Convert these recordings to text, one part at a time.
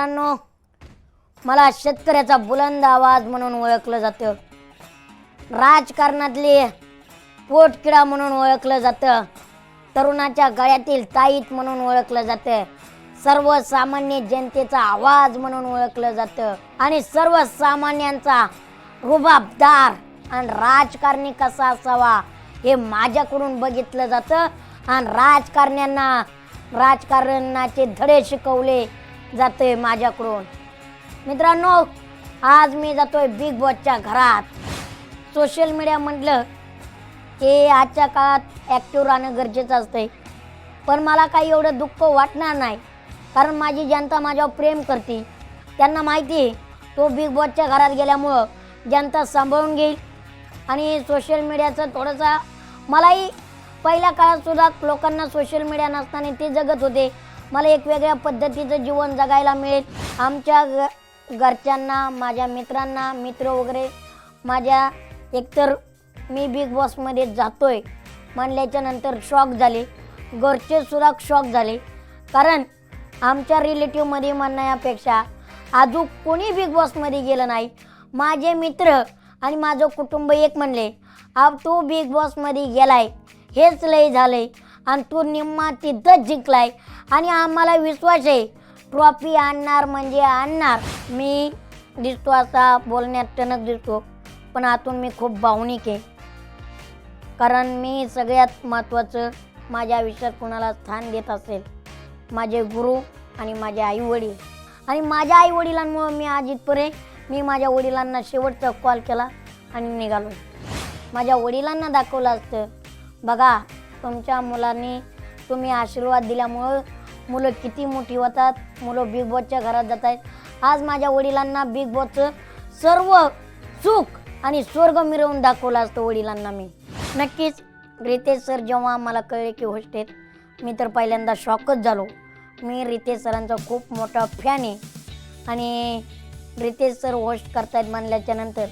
मित्रांनो मला शेतकऱ्याचा बुलंद आवाज म्हणून ओळखलं जातं. राजकारणातले पोटकिडा म्हणून ओळखलं जातं. तरुणाच्या गळ्यातील ताईत म्हणून ओळखलं जातं. सर्वसामान्य जनतेचा आवाज म्हणून ओळखलं जातं. आणि सर्वसामान्यांचा रुबाबदार आणि राजकारणी कसा असावा हे माझ्याकडून बघितलं जातं. आणि राजकारण्यांना राजकारणाचे धडे शिकवले जातोय माझ्याकडून. मित्रांनो आज मी जातोय बिग बॉसच्या घरात. सोशल मीडिया म्हटलं की आजच्या काळात ॲक्टिव्ह राहणं गरजेचं असतंय. पण मला काही एवढं दुःख वाटणार नाही. कारण माझी जनता माझ्यावर प्रेम करते. त्यांना माहिती आहे तो बिग बॉसच्या घरात गेल्यामुळं जनता सांभाळून घेईल. आणि सोशल मीडियाचं थोडंसं मलाही पहिल्या काळात सुद्धा लोकांना सोशल मीडिया नसताना ते जगत होते. मला एक वेगळ्या पद्धतीचं जीवन जगायला मिळेल. आमच्या घ घरच्यांना माझ्या मित्रांना मित्र वगैरे माझ्या एकतर मी बिग बॉसमध्ये जातोय म्हणल्याच्या नंतर शॉक झाले. घरचे सुद्धा शॉक झाले. कारण आमच्या रिलेटिव्हमध्ये म्हणण्यापेक्षा अजून कोणी बिग बॉसमध्ये गेलं नाही. माझे मित्र आणि माझं कुटुंब एक म्हणले अब तू बिग बॉसमध्ये गेलाय. हेच लय झालंय. आणि तू निम्मा तिथंच जिंकलाय. आणि आम्हाला विश्वास आहे. ट्रॉफी आणणार म्हणजे आणणार. मी दिसतो असा बोलण्यात टणक दिसतो. पण आतून मी खूप भावनिक आहे. कारण मी सगळ्यात महत्त्वाचं माझ्या आयुष्यात कुणाला स्थान देत असेल. माझे गुरु आणि माझे आईवडील. आणि माझ्या आईवडिलांमुळं मी आज इथपर्यंत मी माझ्या वडिलांना शेवटचा कॉल केला आणि निघालो. माझ्या वडिलांना दाखवलं असतं. बघा तुमच्या मुलांनी तुम्ही आशीर्वाद दिल्यामुळं मुलं किती मोठी होतात मुलं बिग बॉसच्या घरात जात आहेत. आज माझ्या वडिलांना बिग बॉसचं सर्व सुख आणि स्वर्ग मिरवून दाखवलं असतो वडिलांना मी. नक्कीच रितेश सर जेव्हा मला कळले की होस्ट आहेत मी तर पहिल्यांदा शॉकच झालो. मी रितेश सरांचा खूप मोठा फॅन आहे आणि रितेश सर होस्ट करतायत म्हणल्याच्या नंतर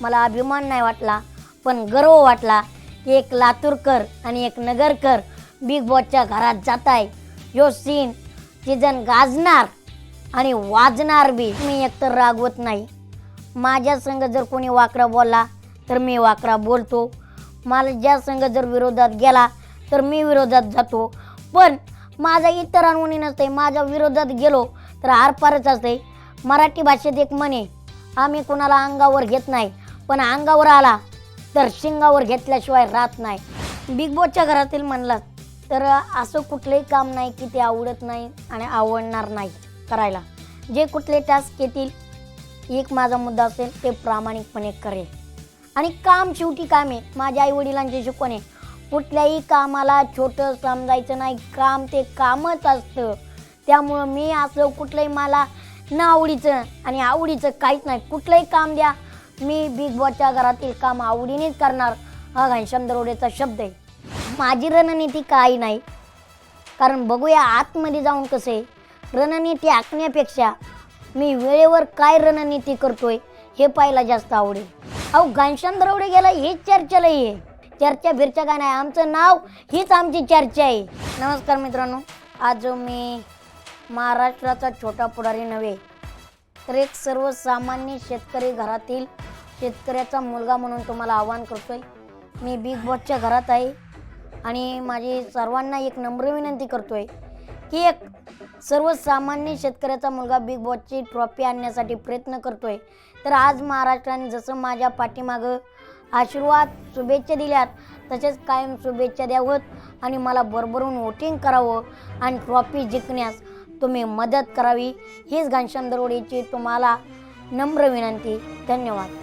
मला अभिमान नाही वाटला पण गर्व वाटला की एक लातूरकर आणि एक नगरकर बिग बॉसच्या घरात जात आहे यो सीन सीझन गाजणार आणि वाजणार बी मी एकतर रागवत नाही. माझ्या संग जर कोणी वाकरा बोलला तर मी वाकरा बोलतो. मला ज्या संघ जर विरोधात गेला तर मी विरोधात जातो. पण माझा इतरांवणी नसते माझ्या विरोधात गेलो तर आरपारच असते मराठी भाषेत एक म्हणे आम्ही कोणाला अंगावर घेत नाही पण अंगावर आला तर शिंगावर घेतल्याशिवाय राहत नाही. बिग बॉसच्या घरातील म्हणलात तर असं कुठलंही काम नाही की ते आवडत नाही आणि आवडणार नाही करायला. जे कुठले टास्क येतील एक माझा मुद्दा असेल ते प्रामाणिकपणे करेल. आणि काम शेवटी काम आहे. माझ्या आई वडिलांची शिकवण आहे कुठल्याही कामाला छोटं समजायचं नाही. काम ते कामच असतं. त्यामुळं मी असं कुठलंही मला न आवडीचं आणि आवडीचं काहीच नाही. कुठलंही काम द्या मी बिग बॉसच्या घरातील काम आवडीनेच करणार. हा घनश्याम दरोडेचा शब्द आहे. माझी रणनीती काही नाही. कारण बघूया आतमध्ये जाऊन कसं आहे रणनीती आखण्यापेक्षा मी वेळेवर काय रणनीती करतोय हे पाहायला जास्त आवडेल. अहो घनश्याम दरवडे गेला हेच चर्चेला आहे. चर्चा फिरच्या काय नाही आमचं नाव हीच आमची चर्चा आहे. नमस्कार मित्रांनो आज मी महाराष्ट्राचा छोटा पुढारी नव्हे तर एक सर्वसामान्य शेतकरी घरातील शेतकऱ्याचा मुलगा म्हणून तुम्हाला आवाहन करतोय. मी बिग बॉसच्या घरात आहे. आणि माझी सर्वांना एक नम्र विनंती करतो आहे की एक सर्वसामान्य शेतकऱ्याचा मुलगा बिग बॉसची ट्रॉफी आणण्यासाठी प्रयत्न करतो आहे तर आज महाराष्ट्राने जसं माझ्या पाठीमागं आशीर्वाद शुभेच्छा दिल्यात तसेच कायम शुभेच्छा द्यावत आणि मला भरभरून वोटिंग करावं आणि ट्रॉफी जिंकण्यास तुम्ही मदत करावी. हीच घनश्याम दरोडेची तुम्हाला नम्र विनंती. धन्यवाद.